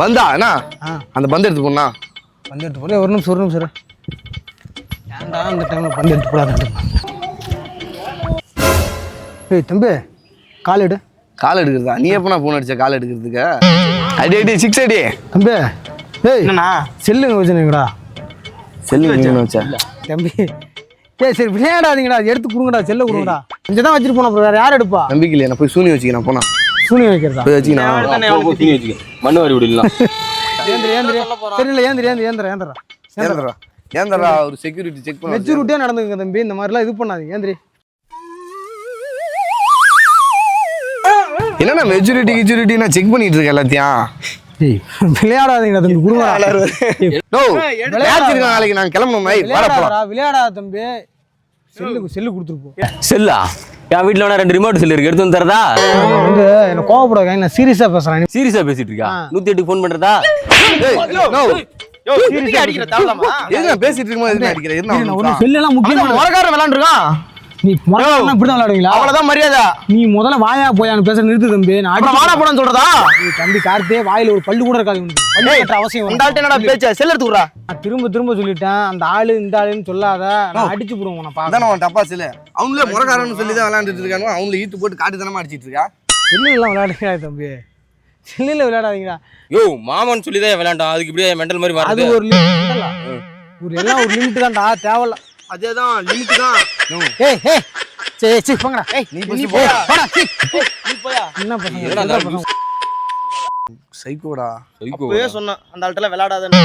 வந்தா என்ன? ஆ. அந்த பந்து எடுத்து போனா பந்து எடுத்து போல ஒரு நிமிஷம் ஒரு நிமிஷம். ஏன்டா அந்த டைமில் பந்து எடுத்து போடாது? ஏய் தம்பி கால் எடு. கால் எடுக்கிறதா? நீ எப்பனா போன் அடிச்ச கால் எடுக்கிறதுக்கு? அடி அடி சிக்ஸ் அடி. தம்பி ஏய் என்னண்ணா? செல்லுங்க வச்சுனீங்கடா செல்லு வச்சு. வச்சா தம்பி ஏய் சரி விளையாடாதீங்கடா. எடுத்து கொடுங்கடா செல்ல கொடுங்கடா. இங்கே தான் வச்சுட்டு போனோம் அப்புறம் வேறு யார் எடுப்பா? நம்பிக்கை இல்லையா நான் போய் சூனி வச்சுக்கிறேன் போனா சூனி வைக்கிறதா? போய் வச்சுக்கினா மண்ணு வாரி விடலாம். ஏந்திரி ஏந்திரி. சரி இல்லை ஏந்திரி ஏந்திரி ஏந்திர ஏந்திரா. ஏந்தரா. ஏந்தரா ஒரு செக்யூரிட்டி செக் பண்ண மெச்சூரிட்டியாக நடந்துங்க தம்பி இந்த மாதிரிலாம் இது பண்ணாதீங்க. ஏந்திரி. என்னண்ணா மெச்சூரிட்டி கிச்சூரிட்டி நான் செக் பண்ணிட்டு இருக்கேன் எல்லாத்தையும் ஏய் விளையாடாதீங்கடா தம்பி நாளைக்கு நான் கிளம்பணும் விளையாடாத தம்பி. செல்லு செல்லு கொடுத்துருப்போம் செல்லா என் வீட்டில் ரெண்டு ரிமோட் செல்லு இருக்கு. எடுத்து வந்து தரதா? வந்து என்ன கோவப்படாத நான் சீரியஸாக பேசுகிறேன் சீரியஸா பேசிட்டு இருக்கா நூத்தி எட்டுக்கு ஃபோன் பண்றதா? பேசிட்டு விளாண்டுருக்கான். நீ முறையான இப்படி தான் விளையாடுவீங்களா அவ்வளவுதான் மரியாதை. நீ முதல்ல வாயா போயான்னு பேச நிறுத்து தம்பி. நான் அப்புறம் வாடா போடான்னு சொல்றதா? தம்பி கார்த்தே வாயில ஒரு பல்லு கூட இருக்காது உனக்கு அவசியம் ஆள்கிட்ட என்னடா பேச்ச? செல் எடுத்துக்குறா நான் திரும்ப திரும்ப சொல்லிட்டேன். அந்த ஆளு இந்த ஆளுன்னு சொல்லாத. நான் அடிச்சு போடுவோம் நான் அதானே பாக்க அவன் டப்பா சில அவங்களே முறக்காரன்னு சொல்லி தான் விளையாண்டுட்டு இருக்காங்க அவங்கள ஈத்து போட்டு காட்டு தானமா அடிச்சிட்டு இருக்கா செல்லுலாம் விளையாடுங்க தம்பி. செல்லில் விளையாடாதீங்கடா. யோ மாமன் சொல்லி தான் விளையாண்டோம் அதுக்கு இப்படியே மெண்டல் மாதிரி அது ஒரு லிமிட் ஒரு எல்லாம் ஒரு லிமிட் தான்டா. தேவையில்ல. அதேதான் லிமிட் தான். ஏய் ஏய். சரி சரி போங்கடா. ஏய் நீ போடா சீ. நீ போயா? என்ன பசங்க சைக்கோடா. அப்பவே சொன்னேன் அந்த ஆள்கிட்ட விளையாடாதன்னு.